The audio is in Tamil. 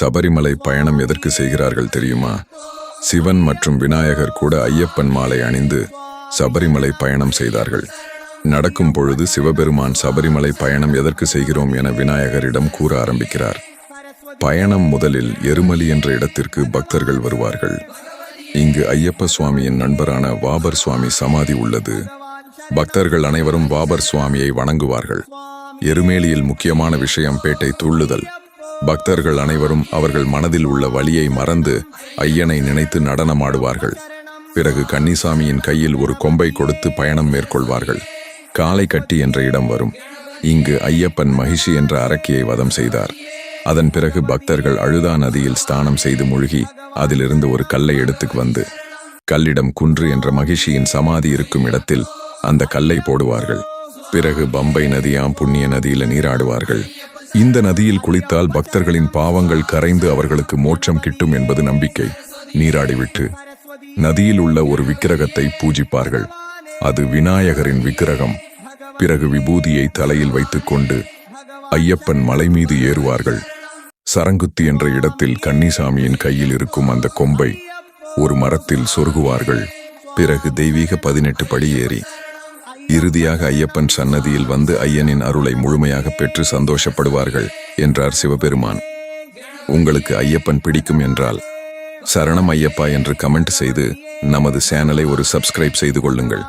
சபரிமலை பயணம் எதற்கு செய்கிறார்கள் தெரியுமா? சிவன் மற்றும் விநாயகர் கூட ஐயப்பன் மாலை அணிந்து சபரிமலை பயணம் செய்தார்கள். நடக்கும் பொழுது சிவபெருமான் சபரிமலை பயணம் எதற்கு செய்கிறோம் என விநாயகரிடம் கூற ஆரம்பிக்கிறார். பயணம் முதலில் எருமலி என்ற இடத்திற்கு பக்தர்கள் வருவார்கள். இங்கு ஐயப்ப சுவாமியின் நண்பரான வாபர் சுவாமி சமாதி உள்ளது. பக்தர்கள் அனைவரும் வாபர் சுவாமியை வணங்குவார்கள். எருமேலியில் முக்கியமான விஷயம் பேட்டை துள்ளுதல். பக்தர்கள் அனைவரும் அவர்கள் மனதில் உள்ள வலியை மறந்து ஐயனை நினைத்து நடனமாடுவார்கள். பிறகு கன்னிசாமியின் கையில் ஒரு கொம்பை கொடுத்து பயணம் மேற்கொள்வார்கள். காலை கட்டி என்ற இடம் வரும். இங்கு ஐயப்பன் மகிஷி என்ற அரக்கியை வதம் செய்தார். அதன் பிறகு பக்தர்கள் அழுதா நதியில் ஸ்தானம் செய்து முழுகி அதிலிருந்து ஒரு கல்லை எடுத்துக்கு வந்து கல்லிடம் குன்று என்ற மகிஷியின் சமாதி இருக்கும் இடத்தில் அந்த கல்லை போடுவார்கள். பிறகு பம்பை நதியாம் புண்ணிய நதியில நீராடுவார்கள். இந்த நதியில் குளித்தால் பக்தர்களின் பாவங்கள் கரைந்து அவர்களுக்கு மோட்சம் கிட்டும் என்பது நம்பிக்கை. நீராடிவிட்டு நதியில் உள்ள ஒரு விக்கிரகத்தை பூஜிப்பார்கள். அது விநாயகரின் விக்கிரகம். பிறகு விபூதியை தலையில் வைத்துக்கொண்டு ஐயப்பன் மலை மீது ஏறுவார்கள். சரங்குத்தி என்ற இடத்தில் கன்னிசாமியின் கையில் இருக்கும் அந்த கொம்பை ஒரு மரத்தில் சொருகுவார்கள். பிறகு தெய்வீக பதினெட்டு படி ஏறி இறுதியாக ஐயப்பன் சன்னதியில் வந்து ஐயனின் அருளை முழுமையாக பெற்று சந்தோஷப்படுவார்கள் என்றார் சிவபெருமான். உங்களுக்கு ஐயப்பன் பிடிக்கும் என்றால் சரணம் ஐயப்பா என்று கமெண்ட் செய்து நமது சேனலை ஒரு சப்ஸ்கிரைப் செய்து கொள்ளுங்கள்.